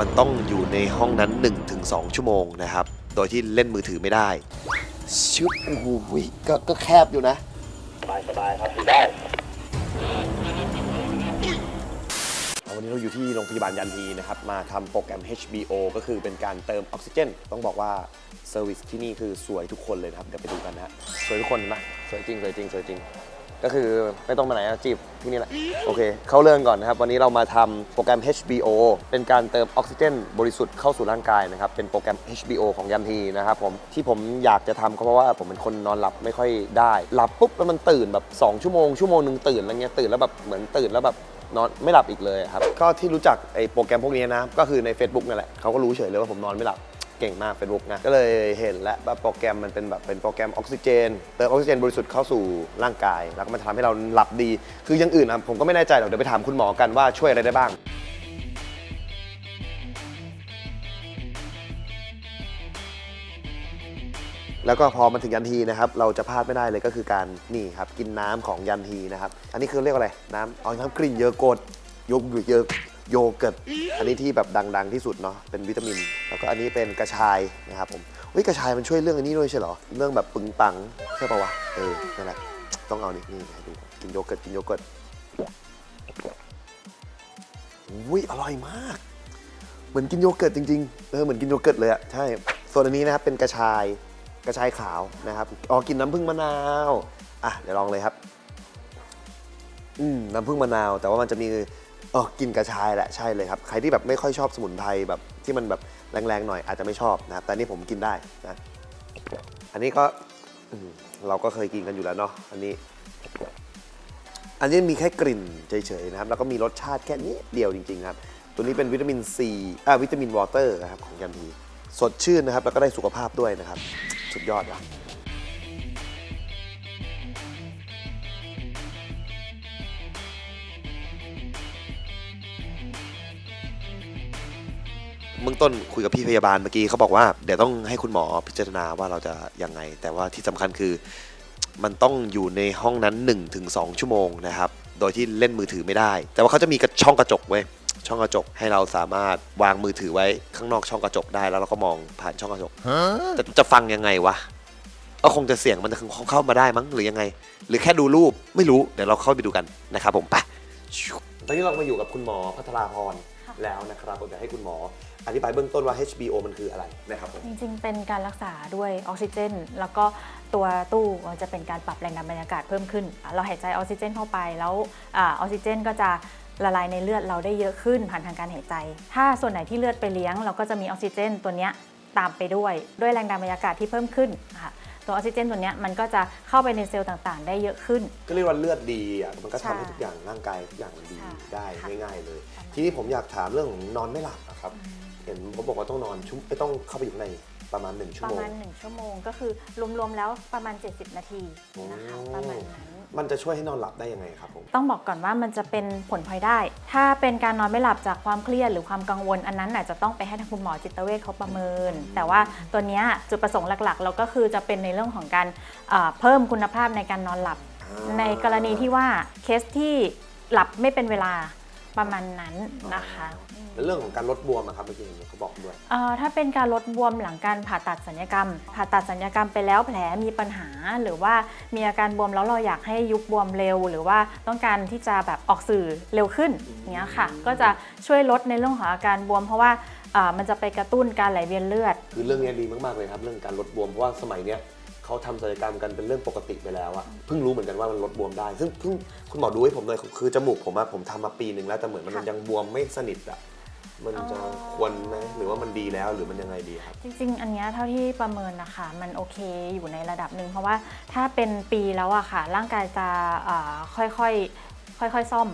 มันต้องอยู่ในห้องนั้น 1-2 ชั่วโมงนะครับ โดยที่เล่นมือถือไม่ได้ชึบโอ้โหก็ก็แคบอยู่นะวันนี้เราอยู่ที่โรงพยาบาลยันฮีนะครับ มาทำโปรแกรม HBO ก็คือเป็นการเติมออกซิเจน ต้องบอกว่าเซอร์วิสที่นี่คือสวยทุกคนเลยนะครับ เดี๋ยวไปดูกันนะฮะสวยทุกคนเห็นะสวยจริงสวยจริงสวยจริง ก็คือไม่ต้องมาไหนอะจีบที่นี่แหละ โอเค เข้าเรื่องก่อนนะครับ วันนี้เรามาทำโปรแกรม HBO เป็นการเติมออกซิเจนบริสุทธิ์เข้าสู่ร่างกายนะครับ เป็นโปรแกรม HBO ของยันฮีนะครับผม ที่ผมอยากจะทำก็เพราะว่าผมเป็นคนนอนหลับไม่ค่อยได้ หลับปุ๊บแล้วมันตื่นแบบ2ชั่วโมงชั่วโมงหนึ่งตื่นอะไรเงี้ยตื่นแล้วแบบเหมือนตื่นแล้วแบบนอนไม่หลับอีกเลยครับ ก็ที่รู้จักไอ้โปรแกรมพวกนี้นะ ก็คือใน Facebook นั่นแหละเขาก็รู้เฉยเลยว่าผมนอนไม่หลับ ก่งมาก Facebook นะ ก็เลยเห็นแล้วว่าโปรแกรมมันเป็นแบบเป็นโปรแกรมออกซิเจนเติมออกซิเจนบริสุทธิ์เข้าสู่ร่างกาย แล้วก็มันทำให้เราหลับดี คืออย่างอื่นอะผมก็ไม่แน่ใจหรอกเดี๋ยวไปถามคุณหมอกันว่าช่วยอะไรได้บ้าง แล้วก็พอมาถึงยันทีนะครับ เราจะพลาดไม่ได้เลยก็คือการนี่ครับกินน้ำของยันทีนะครับ อันนี้คือเรียกว่าอะไร น้ำอ๋อน้ำกลิ่นเยอะกดยกเยอะ โยเกิร์ต อันนี้ที่แบบดัง ๆ ที่สุดเนาะ เป็นวิตามิน แล้วก็อันนี้เป็นกระชายนะครับผมเฮ้ยกระชายมันช่วยเรื่องอันนี้ด้วยใช่เหรอ เรื่องแบบปึงปังใช่ปะวะ เออ นั่นแหละ ต้องเอานี่นี่ให้ดู กินโยเกิร์ต กินโยเกิร์ตอุ้ยอร่อยมาก เหมือนกินโยเกิร์ตจริงๆ เออ เหมือนกินโยเกิร์ตเลยอะใช่ ส่วนอันนี้นะครับเป็นกระชาย กระชายขาวนะครับ อ๋อ กินน้ำผึ้งมะนาว อะ เดี๋ยวลองเลยครับ อืม น้ำผึ้งมะนาว แต่ว่ามันจะมี เออกินกระชายแหละใช่เลยครับ ใครที่แบบไม่ค่อยชอบสมุนไพรแบบที่มันแบบแรงๆหน่อยอาจจะไม่ชอบนะครับ แต่นี่ผมกินได้นะ อันนี้ก็อืมเราก็เคยกินกันอยู่แล้วเนาะอันนี้ อันนี้มีแค่กลิ่นเฉยๆนะครับ แล้วก็มีรสชาติแค่นี้เดียวจริงๆครับ ตัวนี้เป็นวิตามินซีอ่าวิตามินวอเตอร์นะครับของยันทีสดชื่นนะครับ แล้วก็ได้สุขภาพด้วยนะครับ สุดยอดอะ เบื้องต้นคุยกับพี่พยาบาลเมื่อกี้เขาบอกว่าเดี๋ยวต้องให้คุณหมอพิจารณาว่าเราจะยังไง แต่ว่าที่สำคัญคือมันต้องอยู่ในห้องนั้น 1-2 ชั่วโมงนะครับ โดยที่เล่นมือถือไม่ได้ แต่ว่าเขาจะมีกระช่องกระจกเว้ยช่องกระจกให้เราสามารถวางมือถือไว้ข้างนอกช่องกระจกได้แล้วเราก็มองผ่านช่องกระจกแต่จะฟังยังไงวะก็คงจะเสียงมันจะเข้ามาได้มั้งหรือยังไง หรือแค่ดูรูปไม่รู้เดี๋ยวเราเข้าไปดูกันนะครับผมไปตอนนี้เรามาอยู่กับคุณหมอพัทราพรแล้วนะครับผมจะให้คุณหมอ อธิบายเบื้องต้นว่า HBO มันคืออะไรนะครับผม จริงๆ เป็นการรักษาด้วยออกซิเจน แล้วก็ตัวตู้มันจะเป็นการปรับแรงดันบรรยากาศเพิ่มขึ้น เราหายใจออกซิเจนเข้าไปแล้วอาออกซิเจนก็จะละลายในเลือดเราได้เยอะขึ้นผ่านทางการหายใจ ถ้าส่วนไหนที่เลือดไปเลี้ยง เราก็จะมีออกซิเจนตัวเนี้ยตามไปด้วย ด้วยแรงดันบรรยากาศที่เพิ่มขึ้นค่ะตัวออกซิเจนตัวเนี้ยมันก็จะเข้าไปในเซลล์ต่างๆ ได้เยอะขึ้น ก็เรียกว่าเลือดดีอะมันก็ใช่ทำให้ทุกอย่างร่างกายทุกอย่างมันดีใช่ได้ค่ะง่าย ๆ เลยประมาณทีนี้ผมอยากถามเรื่องของนอนไม่หลับอะครับ เห็นเขาบอกว่าต้องนอนชุ่มไม่ต้องเข้าไปอยู่ในประมาณหนึ่งชั่ปวระโมง มาณ 1 ชั่วโมงก็คือรวมๆแล้วประมาณ 70 นาทีนะคะโอ้ ประมาณนั้น มันจะช่วยให้นอนหลับได้ยังไงครับผม ต้องบอกก่อนว่ามันจะเป็นผลพลอยได้ ถ้าเป็นการนอนไม่หลับจากความเครียดหรือความกังวล อันนั้นอาจจะต้องไปให้ทางคุณหมอจิตเวชเขาประเมิน แต่ว่าตัวเนี้ยจุดประสงค์หลักๆ เราก็คือจะเป็นในเรื่องของการเอ่อเพิ่มคุณภาพในการนอนหลับอ่าในกรณีที่ว่าเคสที่หลับไม่เป็นเวลา ประมาณนั้นนะคะแล้วเรื่องของการลดบวมอะครับเมื่อกี้เห็นเขาบอกด้วยเอ่อถ้าเป็นการลดบวมหลังการผ่าตัดสัญญกรรม ผ่าตัดสัญญกรรมไปแล้วแผลมีปัญหาหรือว่ามีอาการบวมแล้วเราอยากให้ยุบบวมเร็ว หรือว่าต้องการที่จะแบบออกสื่อเร็วขึ้นเนี้ยค่ะ ก็จะช่วยลดในเรื่องของอาการบวม เพราะว่าเอ่อมันจะไปกระตุ้นการไหลเวียนเลือด คือเรื่องนี้ดีมากๆเลยครับ เรื่องการลดบวมเพราะว่าสมัยเนี้ย เขาทำศัลยกรรมกันเป็นเรื่องปกติไปแล้วอะเพิ่งรู้เหมือนกันว่ามันลดบวมได้ ซึ่งเพิ่งคุณหมอดูให้ผมเลยคือจมูกผมอะผมทำมาปีหนึ่งแล้วแต่เหมือนมันค่ะ ยังบวมไม่สนิทอะมันจะอ๋อควรไหมหรือว่ามันดีแล้วหรือมันยังไงดีครับ จริงๆ อันเนี้ยเท่าที่ประเมินนะคะ มันโอเคอยู่ในระดับหนึ่งเพราะว่าถ้าเป็นปีแล้วอะค่ะ ร่างกายจะเอ่อค่อยๆ ค่อยๆ ซ่อม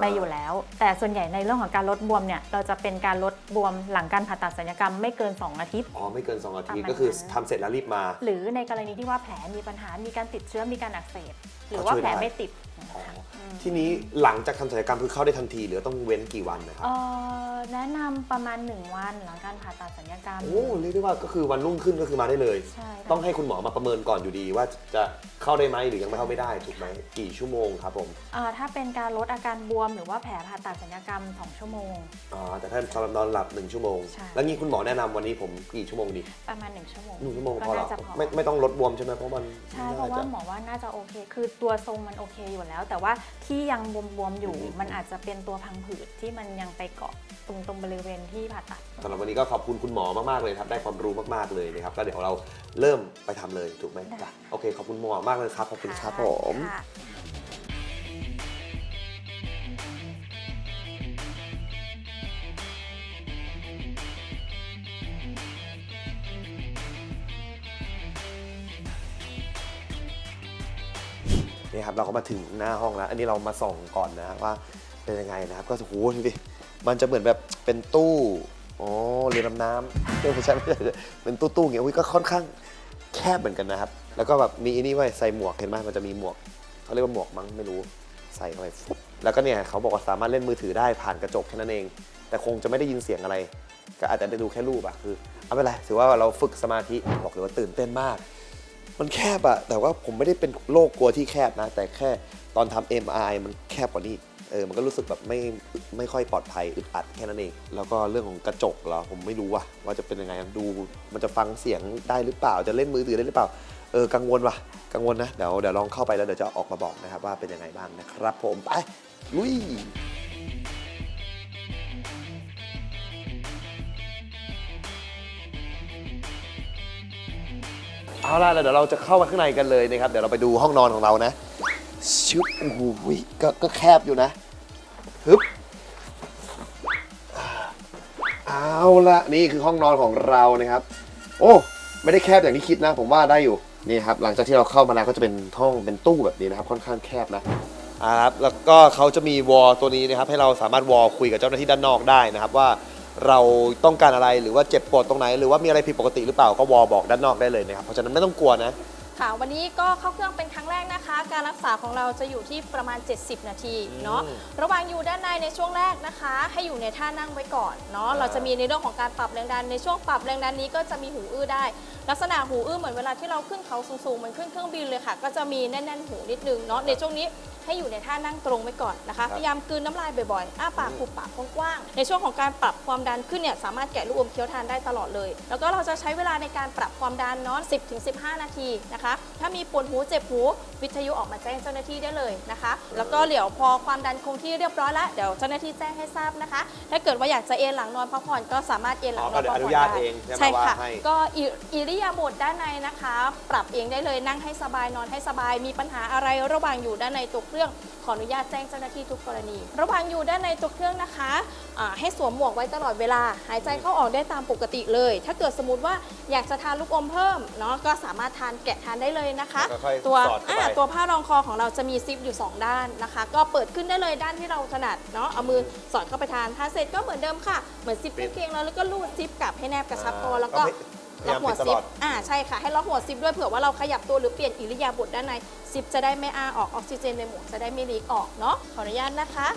ไปอยู่แล้ว แต่ส่วนใหญ่ในเรื่องของการลดบวมเนี่ยเราจะเป็นการลดบวมหลังการผ่าตัดศัลยกรรมไม่เกิน 2 อาทิตย์ อ๋อ ไม่เกิน 2 อาทิตย์ประมาณก็คือนั้นทำเสร็จแล้วรีบมา หรือในกรณีที่ว่าแผลมีปัญหา มีการติดเชื้อ มีการอักเสบ หรือว่าช่วยแผลได้ไม่ติด ทีนี้หลังจากทำศัลยกรรมคือเข้าได้ทันที หรือต้องเว้นกี่วันนะครับ เอ่อแนะนำประมาณ 1 วันหลังการผ่าตัดสัญญกรรม โอ้เรียกได้ว่าก็คือวันรุ่งขึ้นก็คือมาได้เลย ใช่ค่ะ ต้องให้คุณหมอมาประเมินก่อนอยู่ดี ว่าจะเข้าได้ไหมหรือยังไม่เข้าไม่ได้ถูกไหมกี่ชั่วโมงครับผมเอ่อถ้าเป็นการลดอาการบวมหรือว่าแผลผ่าตัดสัญญกรรม 2 ชั่วโมงอ๋อแต่ถ้าสำหรับนอนหลับหนึ่งชั่วโมง ใช่ แล้วงี้คุณหมอแนะนำวันนี้ผมกี่ชั่วโมงดีประมาณ 1 ชั่วโมงหนึ่งชั่วโมงก็พอเหรอน่าจะพอไม่ไม่ต้องลดบวมใช่ไหมเพราะมันใช่เพราะว่าน่จ หมอว่าน่าจะโอเค คือตัวทรงมันโอเคอยู่แล้ว แต่ว่าที่ยังบวมๆอยู่อืมมันอาจจะเป็นตัวพังผืดที่มันยังไปเกาะตรงตรงบริเวณที่ผ่าตัด สำหรับวันนี้ก็ขอบคุณคุณหมอมากๆเลยครับ ได้ความรู้มากๆเลยนะครับ ก็เดี๋ยวเราเริ่มไปทำเลยถูกไหมได้จ้ะโอเค ขอบคุณหมอมากเลยครับ ขอบคุณครับผมค่ะ นี่ครับเราก็มาถึงหน้าห้องแล้ว อันนี้เรามาส่องก่อนนะว่าเป็นยังไงนะครับ ก็โอ้โหดูดิมันจะเหมือนแบบเป็นตู้อ๋อเรือดำน้ำเออไม่ใช่ไม่ใช่เป็นตู้ตู้ๆอย่างเงี้ยอุ้ยก็ค่อนข้างแคบเหมือนกันนะครับ แล้วก็แบบมีอันนี้ไว้ใส่หมวกเห็นไหมมันจะมีหมวกเขาเรียกว่าหมวกมั้งไม่รู้ใส่เข้าไปฟุบแล้วก็เนี่ยเขาบอกว่าสามารถเล่นมือถือได้ผ่านกระจกแค่นั้นเอง แต่คงจะไม่ได้ยินเสียงอะไร ก็อาจจะได้ดูแค่รูปอะคือ เอาไม่เป็นไรถือว่าเราฝึกสมาธิบอกเลยว่าตื่นเต้นมาก มันแคบอะแต่ว่าผมไม่ได้เป็นโรคกลัวที่แคบนะ แต่แค่ตอนทำ MRI มันแคบกว่านี้เออมันก็รู้สึกแบบไม่ไม่ค่อยปลอดภัยอึดอัดแค่นั้นเอง แล้วก็เรื่องของกระจกเหรอผมไม่รู้ว่าว่าจะเป็นยังไงดูมันจะฟังเสียงได้หรือเปล่า จะเล่นมือถือได้หรือเปล่าเออกังวลว่ะกังวลนะเดี๋ยวเดี๋ยวลองเข้าไปแล้วเดี๋ยวจะออกมาบอกนะครับว่าเป็นยังไงบ้างนะครับ ผมไปลุย เอาล่ะแล้วเดี๋ยวเราจะเข้ามาข้างในกันเลยนะครับ เดี๋ยวเราไปดูห้องนอนของเรานะชุดโอ้โหก็ก็แคบอยู่นะฮึบเอาละนี่คือห้องนอนของเรานะครับ โอ้ไม่ได้แคบอย่างที่คิดนะ ผมว่าได้อยู่นี่ครับหลังจากที่เราเข้ามาแล้วก็จะเป็นห้องเป็นตู้แบบนี้นะครับ ค่อนข้างแคบนะอ่าครับแล้วก็เขาจะมีวอลตัวนี้นะครับ ให้เราสามารถวอลคุยกับเจ้าหน้าที่ด้านนอกได้นะครับว่า เราต้องการอะไรหรือว่าเจ็บปวดตรงไหน หรือว่ามีอะไรผิดปกติหรือเปล่าก็วอลบอกด้านนอกได้เลยนะครับเพราะฉะนั้นไม่ต้องกลัวนะ ค่ะ วันนี้ก็เข้าเครื่องเป็นครั้งแรกนะคะ การรักษาของเราจะอยู่ที่ประมาณ 70 นาทีเนาะอืมระหว่างอยู่ด้านในในช่วงแรกนะคะ ให้อยู่ในท่านั่งไว้ก่อนเนาะอ่าเราจะมีในเรื่องของการปรับแรงดัน ในช่วงปรับแรงดันนี้ก็จะมีหูอื้อได้ ลักษณะหูอื้อเหมือนเวลาที่เราขึ้นเขาสูงๆเหมือนขึ้นเครื่องบินเลยค่ะ ก็จะมีแน่นๆหูนิดนึงเนาะ ในช่วงนี้ ให้อยู่ในท่านั่งตรงไว้ก่อนนะคะพยายามกลืนน้ำลายบ่อยๆอ้าปากหุบปากกว้างๆในช่วงของการปรับความดันขึ้นเนี่ยสามารถแกะลูกอมเคี้ยวทานได้ตลอดเลย แล้วก็เราจะใช้เวลาในการปรับความดันเนาะ10-15 นาทีนะคะ ถ้ามีปวดหูเจ็บหูวิทยุออกมาแจ้งเจ้าหน้าที่ได้เลยนะคะ แล้วก็เดี๋ยวพอความดันคงที่เรียบร้อยแล้วเดี๋ยวเจ้าหน้าที่แจ้งให้ทราบนะคะ ถ้าเกิดว่าอยากจะเอนหลังนอนพักผ่อนก็สามารถเอนหลังนอนพักผ่อนอ๋อก็เดี๋ยวอนุญาตได้เองใช่ไหมใช่ค่ะว่าให้ก็อิอิริยาบถด้านในนะคะ ปรับเองได้เลยนั่งให้สบายนอนให้สบายมีปัญหาอะไรระหว่างอยู่ด้านในตัวเครื่องขออนุญาตแจ้งเจ้าหน้าที่ทุกกรณี ระหว่างอยู่ด้านในตัวเครื่องนะคะอ่าให้สวมหมวกไว้ตลอดเวลา หายใจเข้าออกได้ตามปกติเลย ถ้าเกิดสมมติว่าอยากจะทานลูกอมเพิ่มเนาะก็สามารถทานแกะทานได้เลยนะคะแล้วก็ค่อยตัวสอดเข้าไปอ่าตัวผ้ารองคอของเราจะมีซิปอยู่ 2 ด้านนะคะ ก็เปิดขึ้นได้เลยด้านที่เราถนัดเนาะเอามือสอดเข้าไปทานทานเสร็จก็เหมือนเดิมค่ะเหมือนซิปกางเกงแล้วแล้วก็ลูดซิปกลับให้แนบกระชับคอแล้วก็พยายาม ล็อกหัวปิดตซิลปอดอ่าใช่ค่ะให้ล็อกหัวซิปด้วยเผื่อว่าเราขยับตัวหรือเปลี่ยนอิริยาบถด้านในซิปจะได้ไม่อ้าออกออกซิเจนในหมวกจะได้ไม่ลีกออกเนาะขออนุญาตนะคะ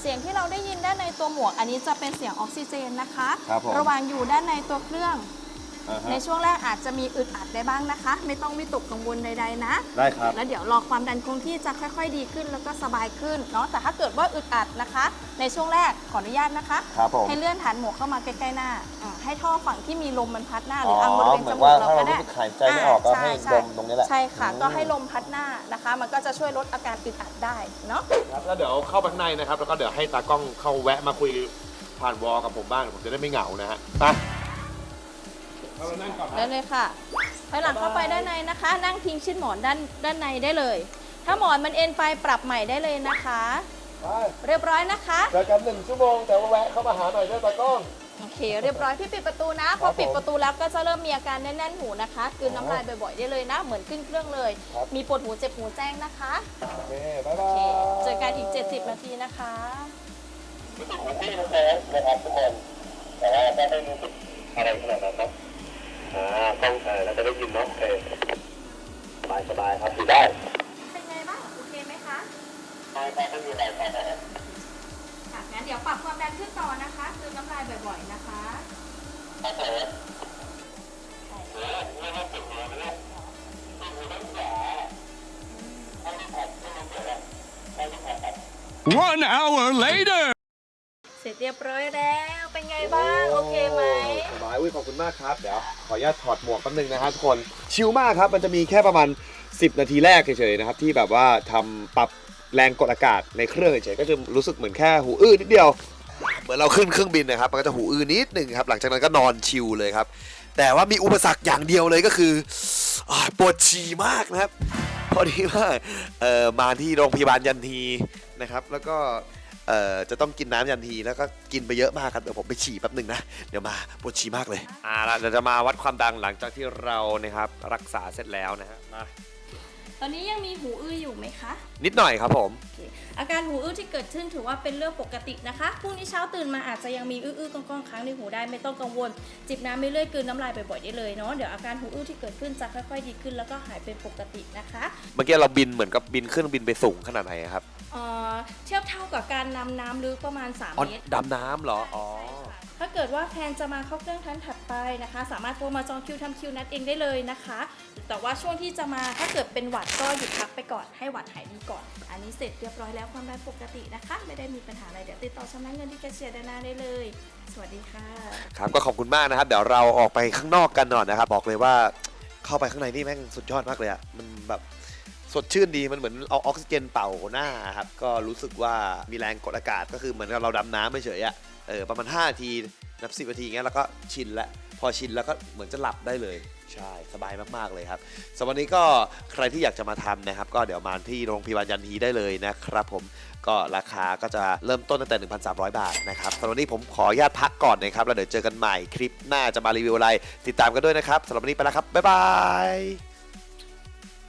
เสียงที่เราได้ยินด้านในตัวหมวก อันนี้จะเป็นเสียงออกซิเจนนะคะครับผมระหว่างอยู่ด้านในตัวเครื่อง อ่าฮะ ในช่วงแรกอาจจะมีอึดอัดได้บ้างนะคะ ไม่ต้องวิตกกังวลใดๆนะ ได้ครับ แล้วเดี๋ยวรอความดันคงที่จะค่อยๆ ดีขึ้นแล้วก็สบายขึ้นเนาะแต่ถ้าเกิดว่าอึดอัดนะคะ ในช่วงแรกขออนุญาตนะคะ ครับผม ให้เลื่อนฐานหมวกเข้ามาใกล้ๆหน้าอ่าให้ท่อฝั่งที่มีลมมันพัดหน้าหอ๋รือออังบริเวณเหมืจอนมูว่ากเราถ้าเราก็ได้รู้สึกหายใจไม่ออกก็าให้ช่ดมตรงนี้แหละใช่ค่ะ อืม ก็ให้ลมพัดหน้านะคะ มันก็จะช่วยลดอาการอึดอัดได้เนาะ ครับแล้วเดี๋ยวเข้าไปข้างในนะครับ แล้วก็เดี๋ยวให้ตากล้องเข้าแวะมาคุยผ่านวอลกับผมบ้างผมจะได้ไม่เหงานะฮะไปเรานั่งก่อน ได้เลยค่ะภายหลังเข้าไปด้านในนะคะ นั่งพิงชิดหมอนด้านด้านในได้เลย ถ้าหมอนมันเอ็นไปปรับใหม่ได้เลยนะคะไปเรียบร้อยนะคะเจอกันหนึ่งชั่วโมงแต่ว่าแวะเข้ามาหาหน่อยด้วยตากล้องโอเค เรียบร้อยพี่ปิดประตูนะพครัอบปิดผมประตูแล้วก็จะเริ่มมีอาการแน่นๆหูนะคะกลืนน้ำลายบ่อยๆได้เลยนะ เหมือนขึ้นเครื่องเลยครับมีปวดหูเจ็บหูแจ้งนะคะโอเคบ๊ายบาโอเคยเจอกันอีก 70 นาทีนะคะที่รู้แล้วนะครับทุกคนแต่ว่าก็ไม่รู้สึกอะไรขนาดนั้นครับ อ่าต้องเออเราจะได้ยินเนาะเออสบายสบายครับอยู่ได้เป็นไงบ้างรมีอะไรครับค่ะงั้นเดี๋ยวปรับความดันขึ้นต่อนะคะคือน้ำลายบ่อยๆนะคะครับผมเรียกว่าติดหัวเรื่องติดหัวต้องแก่ให้ที่ผัดให้มันเกิดให้ที่ผัดครับ One hour later. เสร็จเรียบร้อยแล้ว เป็นไงบ้าง โอเค อุ้ยขอบคุณมากครับ เดี๋ยวขออนุญาตถอดหมวกแป๊บนึงนะครับทุกคน ชิลมากครับ มันจะมีแค่ประมาณ 10 นาทีแรกเฉยๆนะครับ ที่แบบว่าทำปรับแรงกดอากาศในเครื่องเฉยๆก็จะรู้สึกเหมือนแค่หูอื้อนิดเดียว เหมือนเราขึ้นเครื่องบินนะครับ มันก็จะหูอื้อนิดหนึ่งครับ หลังจากนั้นก็นอนชิลเลยครับ แต่ว่ามีอุปสรรคอย่างเดียวเลยก็คืออาปวดฉี่มากนะครับ พอดีว่าเอ่อมาที่โรงพยาบาลยันทีนะครับ แล้วก็ เอ่อจะต้องกินน้ำยันทีแล้วก็กินไปเยอะมากครับเดี๋ยวผมไปฉี่แป๊บหนึ่งนะเดี๋ยวมาปวดฉี่มากเลย อ่าล่ะเดี๋ยวจะมาวัดความดังหลังจากที่เรานะครับรักษาเสร็จแล้วนะฮะมาตอนนี้ยังมีหูอื้ออยู่ไหมคะ นิดหน่อยครับผม โอเคอาการหูอื้อที่เกิดขึ้นถือว่าเป็นเรื่องปกตินะคะ พรุ่งนี้เช้าตื่นมาอาจจะยังมีอื้อๆก้องๆค้างในหูได้ไม่ต้องกังวล จิบน้ำไม่เรื่อยๆกลืนน้ำลายบ่อยๆได้เลยเนาะ เดี๋ยวอาการหูอื้อที่เกิดขึ้นจะค่อยๆดีขึ้นแล้วก็หายเป็นปกตินะคะ เมื่อกี้เราบินเหมือนกับบินเครื่องบินไปสูงขนาดไหนอะครับ เอ่อเทียบเท่ากับการนำน้ำลึกประมาณ 3 อ๋อเมตรดำน้ำเหรอ อ๋อ ถ้าเกิดว่าแพลนจะมาเข้าเครื่องทันถัดไปนะคะ สามารถโทรมาจองคิวทำคิวนัดเองได้เลยนะคะ แต่ว่าช่วงที่จะมาถ้าเกิดเป็นหวัดก็หยุดพักไปก่อนให้หวัดหายดีก่อน อันนี้เสร็จเรียบร้อยแล้วความดันปกตินะคะ ไม่ได้มีปัญหาอะไรเดี๋ยวติดต่อชำระเงินที่แคชเชียร์ด้านหน้าได้เลย สวัสดีค่ะ ครับก็ขอบคุณมากนะครับ เดี๋ยวเราออกไปข้างนอกกันหน่อยนะครับ บอกเลยว่าเข้าไปข้างในนี่แม่งสุดยอดมากเลยอะมันแบบ สดชื่นดีมันเหมือนเอาออกซิเจนเป่าหน้าครับก็รู้สึกว่ามีแรงกดอากาศก็คือเหมือนเราดำน้ำไม่เฉยอะเออประมาณ 5 นาที นับ 10 นาทีอย่างเงี้ยแล้วก็ชินละพอชินแล้วก็เหมือนจะหลับได้เลยใช่สบายมาก ๆ เลยครับสำหรับวันนี้ก็ใครที่อยากจะมาทำนะครับ ก็เดี๋ยวมาที่โรงพยาบาลยันฮีได้เลยนะครับผมก็ราคาก็จะเริ่มต้นตั้งแต่ 1,300 บาทนะครับสำหรับวันนี้ผมขออนุญาตพักก่อนนะครับ แล้วเดี๋ยวเจอกันใหม่คลิปหน้าจะมารีวิวอะไร ติดตามกันด้วยนะครับสำหรับวันนี้ไปแล้วครับ บ๊ายบาย